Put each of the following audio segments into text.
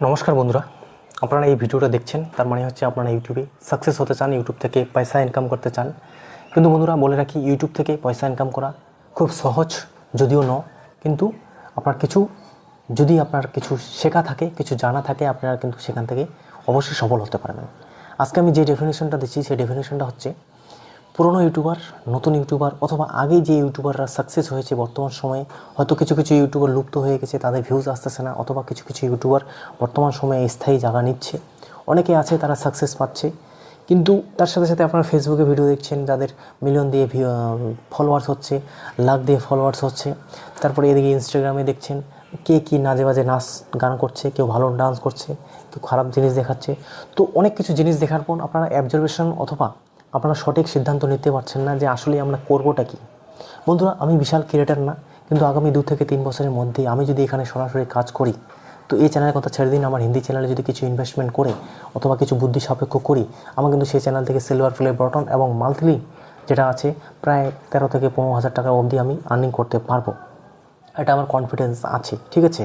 নমস্কার বন্ধুরা। আপনারা এই ভিডিওটা দেখছেন, তার মানে হচ্ছে আপনারা ইউটিউবে সাকসেস হতে চান, ইউটিউব থেকে পয়সা ইনকাম করতে চান। কিন্তু বন্ধুরা, বলে রাখি, ইউটিউব থেকে পয়সা ইনকাম করা খুব সহজ, যদিও ন কিন্তু আপনার কিছু, যদি আপনার কিছু শেখা থাকে, কিছু জানা থাকে, আপনারা কিন্তু সেখান থেকে অবশ্যই সফল হতে পারবেন। আজকে আমি যে ডেফিনেশনটা দিচ্ছি, সেই ডেফিনেশনটা হচ্ছে পুরনো ইউটিউবার, নতুন ইউটিউবার অথবা আগে যে ইউটিউবাররা সাকসেস হয়েছে বর্তমান সময়ে, হয়তো কিছু কিছু ইউটিউবার লুপ্ত হয়ে গেছে, তাদের ভিউজ আসতেছে না অথবা কিছু কিছু ইউটিউবার বর্তমান সময়ে স্থায়ী জায়গা নিচ্ছে। অনেকে আছে তারা সাকসেস পাচ্ছে, কিন্তু তার সাথে সাথে আপনারা ফেসবুকে ভিডিও দেখছেন, যাদের মিলিয়ন দিয়ে ফলোয়ার্স হচ্ছে, লাখ দিয়ে ফলোয়ার্স হচ্ছে। তারপরে এদিকে ইনস্টাগ্রামে দেখছেন, কে কী নাজে বাজে নাচ, গান করছে, কেউ ভালো ডান্স করছে, কেউ খারাপ জিনিস দেখাচ্ছে। তো অনেক কিছু জিনিস দেখার পর আপনারা অ্যাবজারভেশন অথবা আপনারা সঠিক সিদ্ধান্ত নিতে পারছেন না যে আসলে আমরা করবোটা কি। বন্ধুরা, আমি বিশাল ক্রিয়েটার না, কিন্তু আগামী দু থেকে তিন বছরের মধ্যে আমি যদি এখানে সরাসরি কাজ করি, তো এই চ্যানেলের কথা ছেড়ে দিন, আমার হিন্দি চ্যানেলে যদি কিছু ইনভেস্টমেন্ট করে অথবা কিছু বুদ্ধি সাপেক্ষ করি, আমার কিন্তু সেই চ্যানেল থেকে সিলভার প্লে বটন এবং মান্থলি যেটা আছে, প্রায় তেরো থেকে পনেরো হাজার টাকা অবধি আমি আর্নিং করতে পারব। এটা আমার কনফিডেন্স আছে, ঠিক আছে?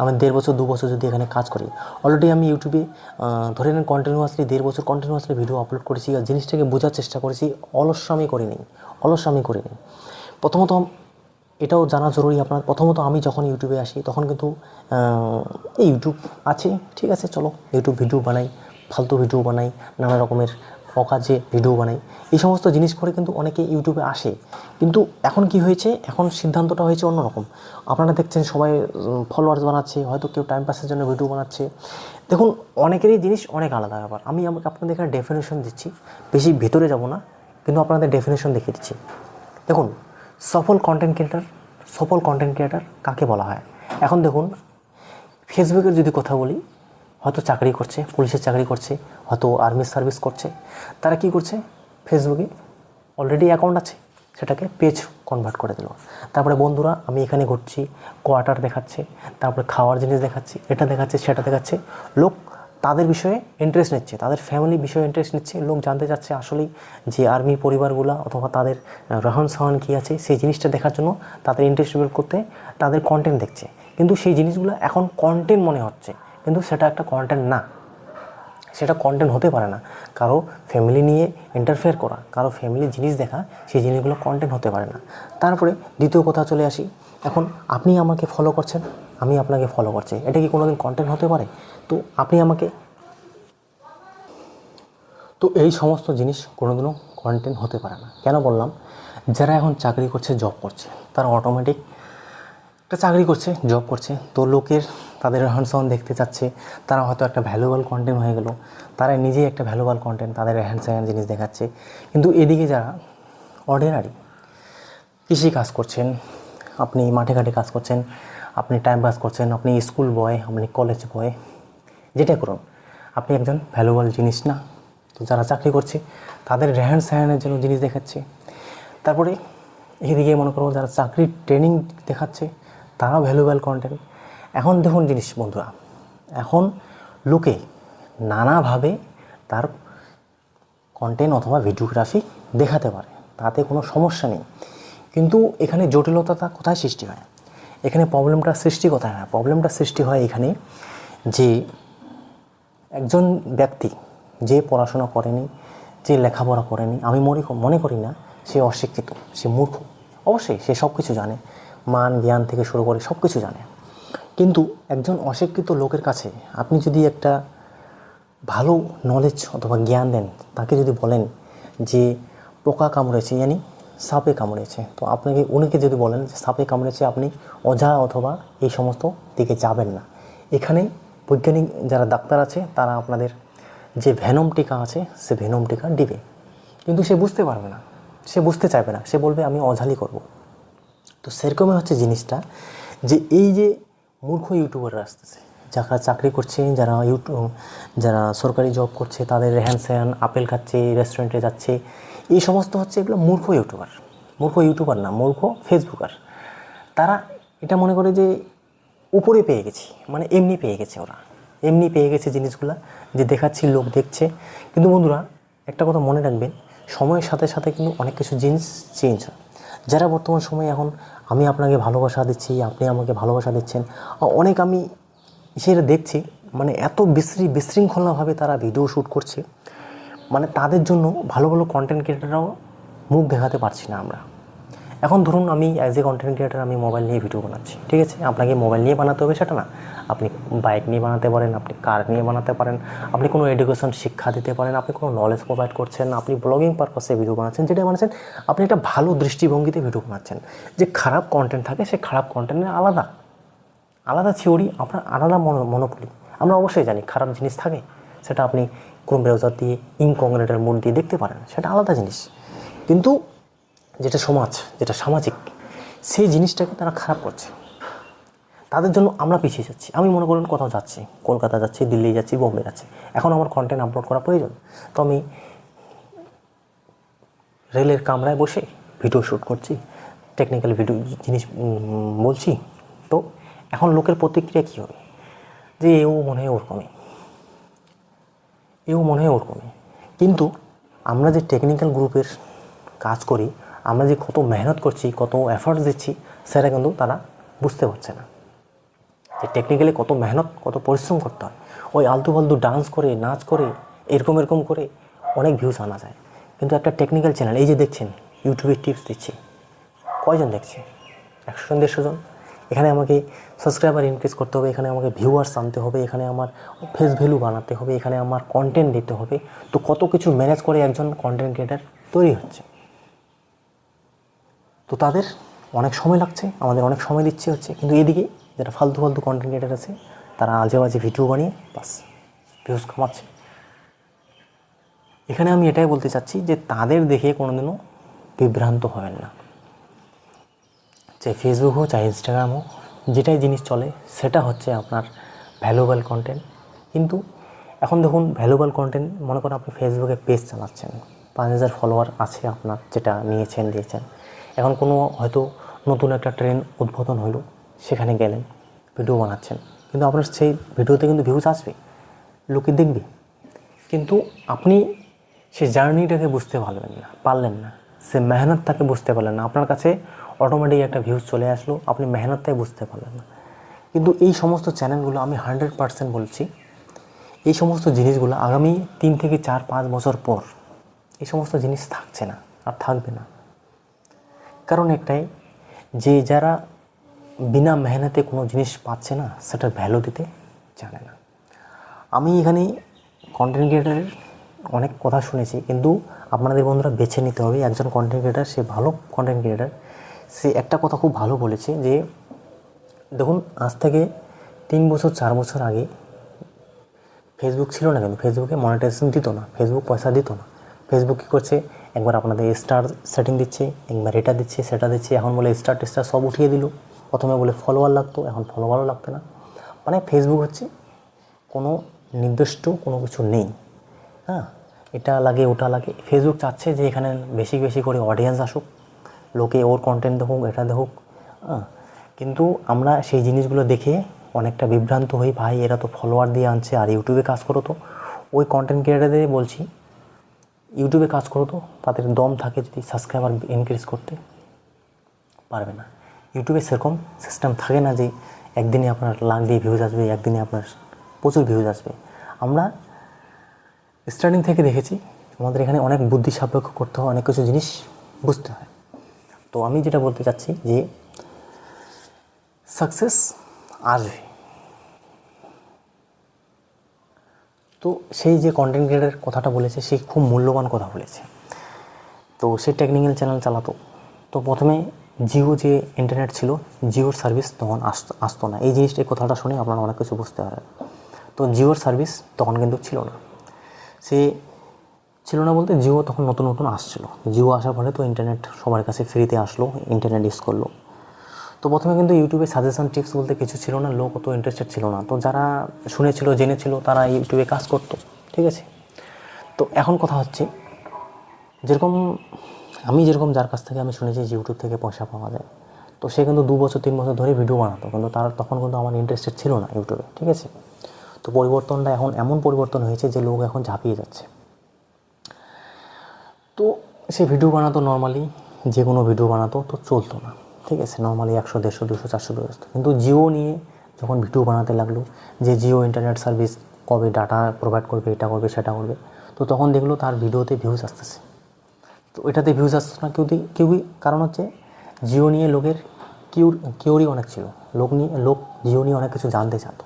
আমি দেড় বছর, দু বছর যদি এখানে কাজ করি অলরেডি আমি ইউটিউবে ধরে নেন কন্টিনিউয়াসলি দেড় বছর কন্টিনিউয়াসলি ভিডিও আপলোড করেছি, আর জিনিসটাকে বোঝার চেষ্টা করেছি অলস্যামি করিনি অলস্যামি করিনি। প্রথমত, এটাও জানা জরুরি আপনার, প্রথমত আমি যখন ইউটিউবে আসি, তখন কিন্তু এই ইউটিউব আছে, ঠিক আছে? চলো ইউটিউব ভিডিও বানাই, ফালতু ভিডিও বানাই, নানা রকমের অকাজে ভিডিও বানাই, এই সমস্ত জিনিস করে কিন্তু অনেকে ইউটিউবে আসে। কিন্তু এখন কি হয়েছে? এখন সিদ্ধান্তটা হয়েছে অন্যরকম। আপনারা দেখছেন সবাই ফলোয়ার্স বানাচ্ছে, হয়তো কেউ টাইম পাসের জন্য ভিডিও বানাচ্ছে। দেখুন, অনেকেরই জিনিস অনেক আলাদা ব্যাপার। আমি আমাকে আপনাদের এখানে ডেফিনেশন দিচ্ছি। বেশি ভেতরে যাব না, কিন্তু আপনাদের ডেফিনেশন দেখিয়ে দিচ্ছি। দেখুন, সফল কন্টেন্ট ক্রিয়েটার সফল কন্টেন্ট ক্রিয়েটার কাকে বলা হয়? এখন দেখুন ফেসবুকের যদি কথা বলি হয়তো চাকরি করছে, পুলিশের চাকরি করছে, হয়তো আর্মির সার্ভিস করছে। তারা কি করছে? ফেসবুকে অলরেডি অ্যাকাউন্ট আছে, সেটাকে পেজ কনভার্ট করে দিল। তারপরে বন্ধুরা, আমি এখানে ঘুরছি কোয়ার্টার দেখাচ্ছে, তারপরে খাওয়ার জিনিস দেখাচ্ছে, এটা দেখাচ্ছে, সেটা দেখাচ্ছে। লোক তাদের বিষয়ে ইন্টারেস্ট নিচ্ছে, তাদের ফ্যামিলি বিষয়ে ইন্টারেস্ট নিচ্ছে, লোক জানতে চাচ্ছে আসলেই যে আর্মি পরিবারগুলো অথবা তাদের রহন সহন কী আছে, সেই জিনিসটা দেখার জন্য তাদের ইন্টারেস্ট করতে তাদের কন্টেন্ট দেখছে। কিন্তু সেই জিনিসগুলো এখন কন্টেন্ট মনে হচ্ছে। কিন্তু সেটা একটা কন্টেন্ট না। সেটা কন্টেন্ট হতে পারে না। কারও ফ্যামিলি নিয়ে ইন্টারফেয়ার করা, কারও ফ্যামিলির জিনিস দেখা, সেই জিনিসগুলো কন্টেন্ট হতে পারে না। তারপরে দ্বিতীয় কথা চলে আসি। এখন আপনি আমাকে ফলো করছেন, আমি আপনাকে ফলো করছি। এটা কি কোনোদিন কন্টেন্ট হতে পারে? তো আপনি আমাকে তো এই সমস্ত জিনিস কোনোদিনও কন্টেন্ট হতে পারে না। কেন বললাম? যারা এখন চাকরি করছে জব করছে, তারা অটোমেটিক একটা চাকরি করছে জব করছে। তো লোকের তাদের রহন সহন দেখতে চাচ্ছে, তারা হয়তো একটা ভ্যালুয়েবল কন্টেন্ট হয়ে গেল তারা নিজেই একটা ভ্যালুয়েবল কন্টেন্ট তাদের হ্যান্ড স্যান জিনিস দেখাচ্ছে। কিন্তু এদিকে যারা অর্ডিনারি কৃষি কাজ করছেন, আপনি মাঠে ঘাটে কাজ করছেন, আপনি টাইম পাস করছেন, আপনি স্কুল বয় আপনি কলেজ বয় যেটা করুন, আপনি একজন ভ্যালুয়েবল জিনিস না। তো যারা চাকরি করছে, তাদের রেহান স্যাহানের জন্য জিনিস দেখাচ্ছে। তারপরে এদিকে মনে করো যারা চাকরির ট্রেনিং দেখাচ্ছে, তারাও ভ্যালুয়েবল কন্টেন্ট এখন দেখুন জিনিস বন্ধুরা, এখন লোকে নানাভাবে তার কন্টেন্ট অথবা ভিডিওগ্রাফি দেখাতে পারে, তাতে কোনো সমস্যা নেই। কিন্তু এখানে জটিলতাটা কোথায় সৃষ্টি হয়? এখানে প্রবলেমটা সৃষ্টি কোথায় হয়? প্রবলেমটা সৃষ্টি হয় এখানে যে একজন ব্যক্তি যে পড়াশোনা করেনি, যে লেখাপড়া করেনি, আমি মনে মনে করি না সে অশিক্ষিত, সে মূর্খ। অবশ্যই সে সব কিছু জানে, মান, জ্ঞান থেকে শুরু করে সব কিছু জানে। কিন্তু একজন অশিক্ষিত লোকের কাছে আপনি যদি একটা ভালো নলেজ অথবা জ্ঞান দেন, তাকে যদি বলেন যে পোকা কামড়েছে জানি সাপে কামড়েছে, তো আপনাকে উনিকে যদি বলেন যে সাপে কামড়েছে, আপনি অজা অথবা এই সমস্ত দিকে যাবেন না। এখানে বৈজ্ঞানিক যারা ডাক্তার আছে, তারা আপনাদের যে ভেনম টিকা আছে, সে ভেনম টিকা দিবে। কিন্তু সে বুঝতে পারবে না। সে বুঝতে চাইবে না। সে বলবে, আমি অঝালি করব। তো সেরকমই হচ্ছে জিনিসটা যে এই যে মূর্খ ইউটিউবাররা আসতেছে, যারা চাকরি করছে, যারা ইউটিউব যারা সরকারি জব করছে, তাদের রেহান স্যান আপেল খাচ্ছে রেস্টুরেন্টে যাচ্ছে, এই সমস্ত হচ্ছে এগুলো মূর্খ ইউটিউবার মূর্খ ইউটিউবার না, মূর্খ ফেসবুকার তারা এটা মনে করে যে উপরে পেয়ে গেছি মানে এমনি পেয়ে গেছে ওরা। এমনি পেয়ে গেছে জিনিসগুলো, যে দেখাচ্ছি, লোক দেখছে। কিন্তু বন্ধুরা, একটা কথা মনে রাখবেন, সময়ের সাথে সাথে কিন্তু অনেক কিছু জিনিস চেঞ্জ হয়। যারা বর্তমান সময়ে এখন আমি আপনাকে ভালোবাসা দিচ্ছি, আপনি আমাকে ভালোবাসা দিচ্ছেন। অনেক আমি সেটা দেখছি মানে এত বিশ্রী বিশৃঙ্খলাভাবে তারা ভিডিও শ্যুট করছে। মানে তাদের জন্য ভালো ভালো কন্টেন্ট ক্রিয়েটাররাও মুখ দেখাতে পারছি না আমরা। এখন ধরুন আমি অ্যাজ এ কন্টেন্ট ক্রিয়েটার আমি মোবাইল নিয়ে ভিডিও বানাচ্ছি, ঠিক আছে? আপনাকে মোবাইল নিয়ে বানাতে হবে সেটা না। আপনি বাইক নিয়ে বানাতে পারেন, আপনি কার নিয়ে বানাতে পারেন, আপনি কোনো এডুকেশন শিক্ষা দিতে পারেন, আপনি কোনো নলেজ প্রোভাইড করছেন, আপনি ব্লগিং পারপাসে ভিডিও বানাচ্ছেন, যেটা বানাচ্ছেন, আপনি একটা ভালো দৃষ্টিভঙ্গিতে ভিডিও বানাচ্ছেন। যে খারাপ কন্টেন্ট থাকে সে খারাপ কন্টেন্টের আলাদা। আলাদা থিওরি আপনার আলাদা মনোপলি আমরা অবশ্যই জানি খারাপ জিনিস থাকে, সেটা আপনি কোন ব্রাউজার দিয়ে ইনকংগ্রেটের মোড দিয়ে দেখতে পারেন, সেটা আলাদা জিনিস। কিন্তু যেটা সমাজ, যেটা সামাজিক, সেই জিনিসটাকে তারা খারাপ করছে। তাদের জন্য আমরা পিছিয়ে যাচ্ছি। আমি মনে করুন কোথাও যাচ্ছি, কলকাতা যাচ্ছি, দিল্লি যাচ্ছি, বোম্বে যাচ্ছি। এখন আমার কন্টেন্ট আপলোড করা প্রয়োজন। তো আমি রেলের কামরায় বসে ভিডিও শ্যুট করছি টেকনিক্যাল ভিডিও জিনিস বলছি। তো এখন লোকের প্রতিক্রিয়া কী হবে? যে এও মনে হয় ওরকমই। এও মনে হয় ওরকমই। কিন্তু আমরা যে টেকনিক্যাল গ্রুপের কাজ করি আমরা যে কত মেহনত করছি, কত এফর্টস দিচ্ছি, সেটা কিন্তু তারা বুঝতে পারছে না। যে টেকনিক্যালি কত মেহনত, কত পরিশ্রম করতে হয়। ওই আলতু ফালতু ডান্স করে, নাচ করে, এরকম এরকম করে অনেক ভিউজ আনা যায়। কিন্তু একটা টেকনিক্যাল চ্যানেল এই যে দেখছেন ইউটিউবে টিপস দিচ্ছি। কয়জন দেখছে? একশো জন, দেড়শো জন? এখানে আমাকে সাবস্ক্রাইবার ইনক্রিজ করতে হবে, এখানে আমাকে ভিউয়ার্স আনতে হবে, এখানে আমার ফেস ভ্যালু বানাতে হবে, এখানে আমার কন্টেন্ট দিতে হবে। তো কত কিছু ম্যানেজ করে একজন কন্টেন্ট ক্রিয়েটার তৈরি হচ্ছে। তো তাদের অনেক সময় লাগছে, আমাদের অনেক সময় দিচ্ছে হচ্ছে। কিন্তু এদিকে যারা ফালতু ফালতু কন্টেন্ট ক্রিয়েটার আছে, তারা আজে বাজে ভিডিও বানিয়ে বাস ভিউজ কামাচ্ছে এখানে আমি এটাই বলতে চাচ্ছি যে তাদের দেখে কোনোদিনও বিভ্রান্ত হবেন না। চাই ফেসবুক হোক, চাই ইনস্টাগ্রাম হোক, যেটাই জিনিস চলে, সেটা হচ্ছে আপনার ভ্যালুয়েবল কন্টেন্ট কিন্তু এখন দেখুন ভ্যালুয়েবল কন্টেন্ট মনে করেন আপনি ফেসবুকে পেজ চালাচ্ছেন, পাঁচ হাজার ফলোয়ার আছে আপনার, যেটা নিয়েছেন, দিয়েছেন। এখন কোনো হয়তো নতুন একটা ট্রেন উদ্বোধন হলো, সেখানে গেলেন ভিডিও বানাচ্ছেন। কিন্তু আপনার সেই ভিডিওতে কিন্তু ভিউজ আসবে, লোকে দেখবে। কিন্তু আপনি সেই জার্নিটাকে বুঝতে পারলেন না পারলেন না। সে মেহনতটাকে বুঝতে পারলেন না। আপনার কাছে অটোমেটিক একটা ভিউজ চলে আসলো, আপনি মেহনতটাই বুঝতে পারলেন না। কিন্তু এই সমস্ত চ্যানেলগুলো আমি হান্ড্রেড পারসেন্ট বলছি, এই সমস্ত জিনিসগুলো আগামী তিন থেকে চার পাঁচ বছর পর, এই সমস্ত জিনিস থাকছে না, আর থাকবে না। কারণ একটাই, যে যারা বিনা মেহনতে কোনো জিনিস পাচ্ছে না, সেটার ভ্যালু দিতে জানে না। আমি এখানে কন্টেন্ট ক্রিয়েটারের অনেক কথা শুনেছি, কিন্তু আপনাদের বন্ধুরা বেছে নিতে হবে, একজন কন্টেন্ট ক্রিয়েটার সে ভালো কন্টেন্ট ক্রিয়েটার সে একটা কথা খুব ভালো বলেছে যে, দেখুন, আজ থেকে তিন বছর, চার বছর আগে ফেসবুক ছিল না কিন্তু ফেসবুকে মনিটাইজেশন দিত না ফেসবুক পয়সা দিত না। ফেসবুক কী করছে? একবার আপনাদের স্টার সেটিং দিচ্ছে, একবার এটা দিচ্ছে, সেটা দিচ্ছে, এখন বলে স্টার টেস্টার সব উঠিয়ে দিল। প্রথমে বলে ফলোয়ার লাগতো, এখন ফলোয়ারও লাগতো না। মানে ফেসবুক হচ্ছে কোনো নির্দিষ্ট কোনো কিছু নেই। হ্যাঁ এটা লাগে, ওটা লাগে। ফেসবুক চাচ্ছে যে এখানে বেশি বেশি করে অডিয়েন্স আসুক, লোকে ওর কন্টেন্ট দেখুক, এটা দেখুক। হ্যাঁ কিন্তু আমরা সেই জিনিসগুলো দেখে অনেকটা বিভ্রান্ত হই, ভাই এরা তো ফলোয়ার দিয়ে আনছে, আর ইউটিউবে কাজ করো তো। ওই কন্টেন্ট ক্রিয়েটারদের বলছি ইউটিউবে কাজ করো তো, তাদের দম থাকে যদি সাবস্ক্রাইবার ইনক্রিজ করতে পারবে না। ইউটিউবে সেরকম সিস্টেম থাকে না যে একদিনে আপনার লাখ দিয়ে ভিউজ আসবে, একদিনে আপনার প্রচুর ভিউজ আসবে। আমরা স্টার্টিং থেকে দেখেছি, আমাদের এখানে অনেক বুদ্ধি সাপেক্ষ করতে হয়, অনেক কিছু জিনিস বুঝতে হয়। তো আমি যেটা বলতে চাচ্ছি যে সাকসেস আসবে। তো সেই যে কন্টেন্ট ক্রিয়েটার কথাটা বলেছে, সে খুব মূল্যবান কথা বলেছে। তো সে টেকনিক্যাল চ্যানেল চালাতো। তো প্রথমে জিও যে ইন্টারনেট ছিল, জিওর সার্ভিস তখন আসতো আসতো না। এই জিনিসটা কথাটা শুনে আপনারা অনেক কিছু বুঝতে পারেন তো জিওর সার্ভিস তখন কিন্তু ছিল না। সে ছিল না বলতে জিও তখন নতুন নতুন আসছিল। জিও আসার ফলে তো ইন্টারনেট সবার কাছে ফ্রিতে আসলো ইন্টারনেট ইউজ করল। তো প্রথমে কিন্তু ইউটিউবে সাজেশন টিপস বলতে কিছু ছিল না, লোক অত ইন্টারেস্টেড ছিল না। তো যারা শুনেছিল, জেনেছিল, তারা ইউটিউবে কাজ করতো, ঠিক আছে? তো এখন কথা হচ্ছে, যেরকম আমি যেরকম যার কাছ থেকে আমি শুনেছি যে ইউটিউব থেকে পয়সা পাওয়া যায়, তো সে কিন্তু দু বছর, তিন বছর ধরে ভিডিও বানাতো, কিন্তু তার তখন কিন্তু আমার ইন্টারেস্টেড ছিল না ইউটিউবে, ঠিক আছে? তো পরিবর্তনটা এখন এমন পরিবর্তন হয়েছে যে লোক এখন ঝাঁপিয়ে যাচ্ছে। তো সে ভিডিও বানাতো নর্মালি যে কোনো ভিডিও বানাতো, তো চলতো না। ঠিক আছে নর্মালি একশো, দেড়শো, দুশো, চারশো দুশো কিন্তু জিও নিয়ে যখন ভিডিও বানাতে লাগল যে জিও ইন্টারনেট সার্ভিস কবে ডাটা প্রোভাইড করবে, এটা করবে, সেটা করবে, তো তখন দেখল তার ভিডিওতে ভিউজ আসতেছে। তো এটাতে ভিউজ আসছে না কেউ কেউই, কারণ হচ্ছে জিও নিয়ে লোকের কিউর কিউরি অনেক ছিল। লোক নিয়ে, লোক জিও নিয়ে অনেক কিছু জানতে চাতো।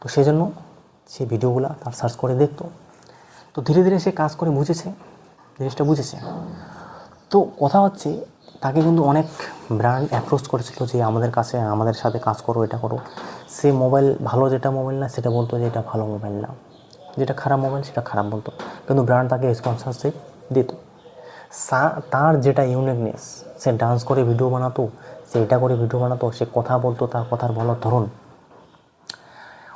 তো সেই জন্য সে ভিডিওগুলো তার সার্চ করে দেখতো। তো ধীরে ধীরে সে কাজ করে বুঝেছে, জিনিসটা বুঝেছে। তো কথা হচ্ছে তাকে কিন্তু অনেক ব্র্যান্ড অ্যাপ্রোচ করেছিল যে আমাদের কাছে, আমাদের সাথে কাজ করো, এটা করো। সে মোবাইল ভালো যেটা মোবাইল না, সেটা বলতো যে এটা ভালো মোবাইল না। যেটা খারাপ মোবাইল সেটা খারাপ বলতো। কিন্তু ব্র্যান্ড তাকে স্পন্সরশিপ দিত। তার যেটা ইউনিকনেস সে ডান্স করে ভিডিও বানাতো, সে এটা করে ভিডিও বানাতো, সে কথা বলতো, তার কথার বলার ধরন।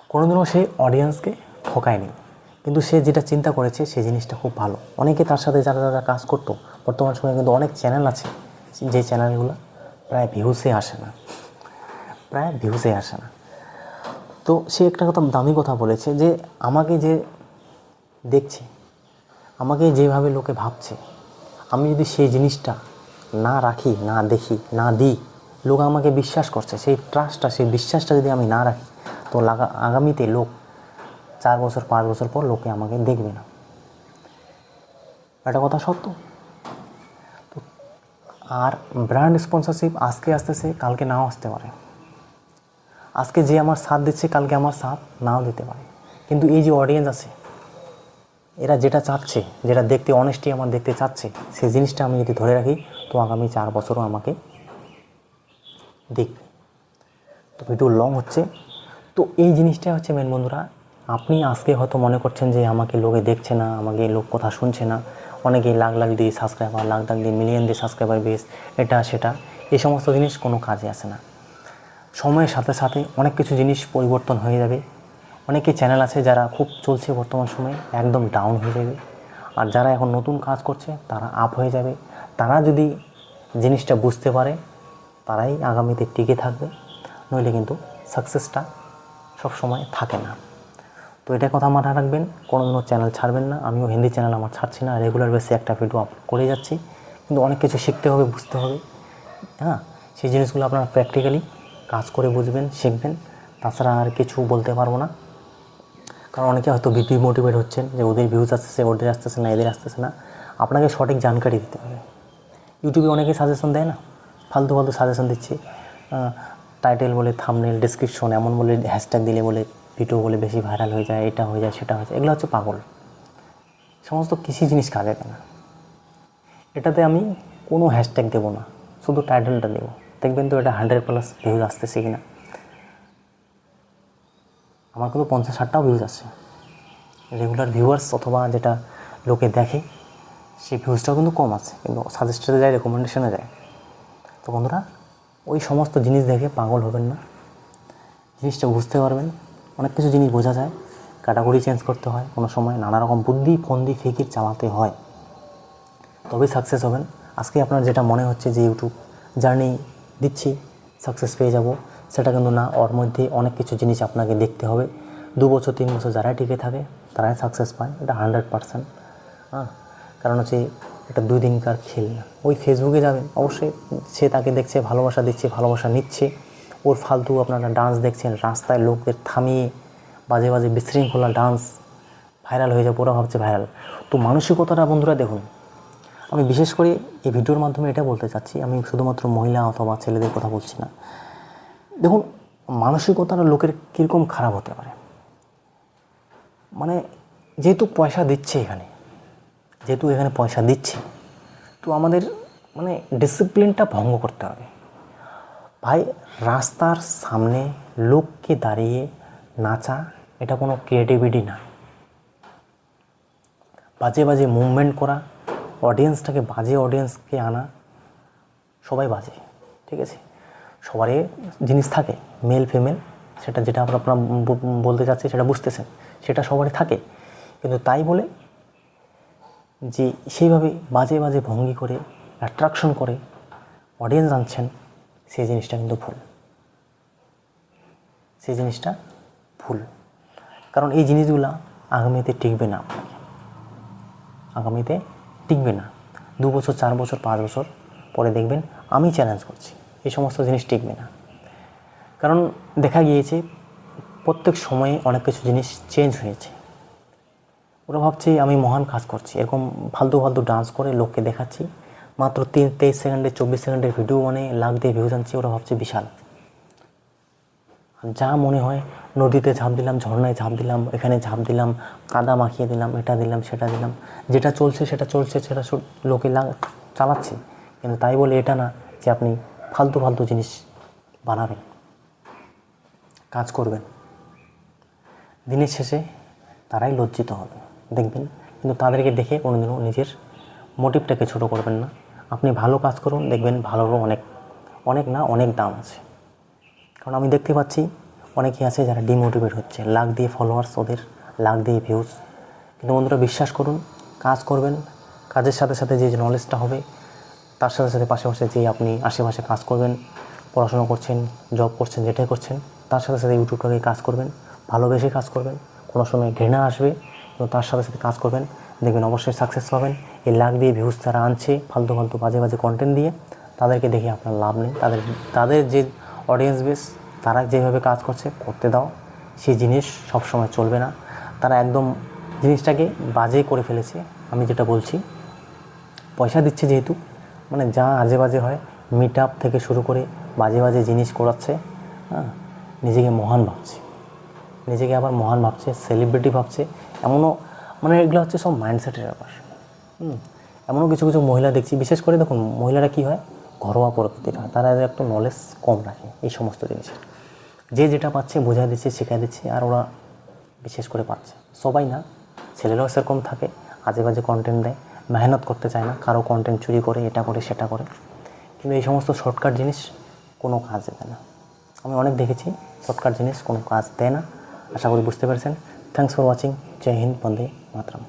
কোনোদিনও সে অডিয়েন্সকে ঠকায়নি। কিন্তু সে যেটা চিন্তা করেছে সেই জিনিসটা খুব ভালো। অনেকে তার সাথে যারা যারা কাজ করতো, বর্তমান সময়ে কিন্তু অনেক চ্যানেল আছে। যে চ্যানেলগুলো প্রায় ভিউসে আসে না। প্রায় ভিউসে আসে না। তো সে একটা কথা দামি কথা বলেছে যে আমাকে যে দেখছে, আমাকে যেভাবে লোকে ভাবছে, আমি যদি সেই জিনিসটা না রাখি, না দেখি, না দিই, লোক আমাকে বিশ্বাস করছে, সেই ট্রাস্টটা সেই বিশ্বাসটা যদি আমি না রাখি, তো লাগা, আগামীতে লোক চার বছর, পাঁচ বছর পর লোকে আমাকে দেখবে না। একটা কথা সত্য? আর ব্র্যান্ড স্পন্সরশিপ আজকে আসতেছে কালকে নাও আসতে পারে। আজকে যে আমার সাথ দিচ্ছে, কালকে আমার সাথ নাও দিতে পারে। কিন্তু এই যে অডিয়েন্স আছে, এরা যেটা চাচ্ছে, যেটা দেখতে অনেস্টি আমার দেখতে চাচ্ছে, সেই জিনিসটা আমি যদি ধরে রাখি, তো আগামী চার বছরও আমাকে দেখবে। তো ভিডিও লং হচ্ছে। তো এই জিনিসটাই হচ্ছে মেন বন্ধুরা, আপনি আজকে হয়তো মনে করছেন যে আমাকে লোকে দেখছে না, আমাকে লোক কথা শুনছে না। অনেকেই লাখ লাখ দিয়ে সাবস্ক্রাইবার লাখ লাখ দিয়ে মিলিয়ন দিয়ে সাবস্ক্রাইবার বেস এটা, সেটা, এই সমস্ত জিনিস কোনো কাজে আসে না। সময়ের সাথে সাথে অনেক কিছু জিনিস পরিবর্তন হয়ে যাবে। অনেকে চ্যানেল আছে যারা খুব চলছে বর্তমান সময়ে, একদম ডাউন হয়ে যাবে। আর যারা এখন নতুন কাজ করছে, তারা আপ হয়ে যাবে। তারা যদি জিনিসটা বুঝতে পারে, তারাই আগামীতে টিকে থাকবে। নইলে কিন্তু সাকসেসটা সব সময় থাকে না। তো এটা কথা মাথায় রাখবেন, কোনোদিনও চ্যানেল ছাড়বেন না। আমিও হিন্দি চ্যানেল আমার ছাড়ছি না রেগুলার বেসে একটা ভিডিও আপলোড করে যাচ্ছি। কিন্তু অনেক কিছু শিখতে হবে, বুঝতে হবে। হ্যাঁ সেই জিনিসগুলো আপনারা প্র্যাকটিক্যালি কাজ করে বুঝবেন, শিখবেন। তাছাড়া আর কিছু বলতে পারব না। কারণ অনেকে হয়তো বিপি মোটিভেট হচ্ছেন যে ওদের ভিউজ আসতেছে, ওদের আসতেছে না, এদের আসতেছে না। আপনাকে সঠিক জানকারি দিতে হবে। ইউটিউবে অনেকে সাজেশন দেয় না। ফালতু ফালতু সাজেশন দিচ্ছে। টাইটেল বলে থামনেল ডিসক্রিপশন এমন বলে হ্যাশট্যাগ দিলে বলে। ভিডিও বলে বেশি ভাইরাল হয়ে যায়, এটা হয়ে যায়, সেটা হয়ে যায়, এগুলো হচ্ছে পাগল। সমস্ত কিছু জিনিস কাজে দেয় না এটাতে আমি কোনো হ্যাশট্যাগ দেবো না, শুধু টাইটেলটা দেবো। দেখবেন তো এটা হান্ড্রেড প্লাস ভিউজ আসতেছে কিনা। আমার কিন্তু পঞ্চাশ ষাটটাও ভিউজ আসছে। রেগুলার ভিউয়ার্স অথবা যেটা লোকে দেখে, সেই ভিউজটাও কিন্তু কম আছে, কিন্তু সাজেস্টেডে যায় রেকমেন্ডেশনে যায়। তো বন্ধুরা, ওই সমস্ত জিনিস দেখে পাগল হবেন না। জিনিসটা বুঝতে পারবেন। অনেক কিছু জিনিস বোঝা যায়। ক্যাটাগরি চেঞ্জ করতে হয় কোনো সময়, নানা রকম বুদ্ধি, ফন্দি, ফিকির চালাতে হয়। তবেই সাকসেস হবেন। আজকে আপনার যেটা মনে হচ্ছে যে ইউটিউব জার্নি দিচ্ছি সাকসেস পেয়ে যাব, সেটা কিন্তু না, ওর মধ্যে অনেক কিছু জিনিস আপনাকে দেখতে হবে। দু বছর, তিন বছর যারাই টিকে থাকে, তারাই সাকসেস পায়। এটা হান্ড্রেড পারসেন্ট হ্যাঁ কারণ হচ্ছে এটা দুই দিনকার খেল। না ওই ফেসবুকে যাবেন, অবশ্যই সে তাকে দেখছে, ভালোবাসা দিচ্ছে, ভালোবাসা নিচ্ছে। ওর ফালতু আপনারা ডান্স দেখছেন, রাস্তায় লোকদের থামিয়ে বাজে বাজে বিশৃঙ্খলা ডান্স ভাইরাল হয়ে যাবে ওরা ভাবছে ভাইরাল তো মানসিকতাটা বন্ধুরা দেখুন, আমি বিশেষ করে এই ভিডিওর মাধ্যমে এটা বলতে চাচ্ছি, আমি শুধুমাত্র মহিলা অথবা ছেলেদের কথা বলছি না। দেখুন, মানসিকতাটা লোকের কীরকম খারাপ হতে পারে? মানে যেহেতু পয়সা দিচ্ছে এখানে, যেহেতু এখানে পয়সা দিচ্ছে, তো আমাদের মানে ডিসিপ্লিনটা ভঙ্গ করতে হবে। ভাই, রাস্তার সামনে লোককে দাঁড়িয়ে নাচা, এটা কোনো ক্রিয়েটিভিটি না। বাজে বাজে মুভমেন্ট করা অডিয়েন্সটাকে বাজে অডিয়েন্সকে আনা, সবাই বাজে, ঠিক আছে? সবারই জিনিস থাকে মেল ফিমেল সেটা যেটা আমরা আপনারা বলতে চাচ্ছি, সেটা বুঝতেছেন, সেটা সবারই থাকে। কিন্তু তাই বলে যে, সেইভাবে বাজে বাজে ভঙ্গি করে অ্যাট্রাকশন করে অডিয়েন্স আনছেন সেই জিনিসটা কিন্তু ভুল। সেই জিনিসটা ভুল। কারণ এই জিনিসগুলো আগামীতে টিকবে না আগামীতে টিকবে না। দু বছর, চার বছর, পাঁচ বছর পরে দেখবেন আমি চ্যালেঞ্জ করছি। এই সমস্ত জিনিস টিকবে না। কারণ দেখা গিয়েছে প্রত্যেক সময়ে অনেক কিছু জিনিস চেঞ্জ হয়েছে। ওরা ভাবছে, আমি মহান কাজ করছি। এরকম ফালতু ফালতু ডান্স করে লোককে দেখাচ্ছি। মাত্র তিন তেইশ সেকেন্ডে, চব্বিশ সেকেন্ডের ভিডিও মানে লাখ দিয়ে ভিউজ আনছি ওরা ভাবছে বিশাল। যা মনে হয়, নদীতে ঝাঁপ দিলাম, ঝর্ণায় ঝাঁপ দিলাম, এখানে ঝাঁপ দিলাম, কাদা মাখিয়ে দিলাম, এটা দিলাম, সেটা দিলাম। যেটা চলছে, সেটা চলছে, সেটা লোকে চালাচ্ছে। কিন্তু তাই বলে এটা না যে আপনি ফালতু ফালতু জিনিস বানাবেন, কাজ করবেন। দিনের শেষে তারাই লজ্জিত হবে, দেখবেন। কিন্তু তাদেরকে দেখে কোনোদিনও নিজের মোটিভটাকে ছোট করবেন না। আপনি ভালো কাজ করুন, দেখবেন ভালোরও অনেক অনেক না, অনেক দাম আছে। কারণ আমি দেখতে পাচ্ছি অনেকেই আছে যারা ডিমোটিভেট হচ্ছে। লাখ দিয়ে ফলোয়ার্স ওদের, লাখ দিয়ে ভিউজ কিন্তু বন্ধুরা, বিশ্বাস করুন, কাজ করবেন, কাজের সাথে সাথে যে নলেজটা হবে, তার সাথে সাথে পাশাপাশি যে আপনি আশেপাশে কাজ করবেন, পড়াশোনা করছেন জব করছেন, যেটাই করছেন, তার সাথে সাথে ইউটিউবটাকে কাজ করবেন, ভালোবেসে কাজ করবেন। কোনো সময় ঘৃণা আসবে তো তার সাথে সাথে কাজ করবেন। দেখবেন অবশ্যই সাকসেস পাবেন। এই লাখ দিয়ে ভিউজ যারা আনছে, ফালতু ফালতু বাজে বাজে কন্টেন্ট দিয়ে, তাদেরকে দেখে আপনার লাভ নেই। তাদের তাদের যে অডিয়েন্স বেস তারা যেভাবে কাজ করছে, করতে দাও। সেই জিনিস সবসময় চলবে না। তারা একদম জিনিসটাকে বাজে করে ফেলেছে, আমি যেটা বলছি। পয়সা দিচ্ছে যেহেতু মানে যা আজে বাজে হয় মিট আপ থেকে শুরু করে বাজে বাজে জিনিস করাচ্ছে হ্যাঁ নিজেকে মহান ভাবছে। নিজেকে আবার মহান ভাবছে সেলিব্রিটি ভাবছে, এমনও মানে এগুলো হচ্ছে সব মাইন্ডসেটের ব্যাপার। হুম? এমনও কিছু কিছু মহিলা দেখছি, বিশেষ করে দেখুন, মহিলারা কী হয়? ঘরোয়া প্রকৃতির হয়। তারা একটু নলেজ কম রাখে এই সমস্ত জিনিসের যে যেটা পাচ্ছে বোঝা দিচ্ছে শেখাই দিচ্ছে, আর ওরা বিশেষ করে পাচ্ছে সবাই না, ছেলেরাও সেরকম থাকে আজে বাজে কন্টেন্ট দেয়, মেহনত করতে চায় না, কারও কন্টেন্ট চুরি করে, এটা করে, সেটা করে। কিন্তু এই সমস্ত শর্টকাট জিনিস কোনো কাজ দেবে না। আমি অনেক দেখেছি শর্টকাট জিনিস কোনো কাজ দেয় না। আশা করি বুঝতে পেরেছেন। থ্যাংকস ফর ওয়াচিং জয় হিন্দ বন্দে മാത്രം.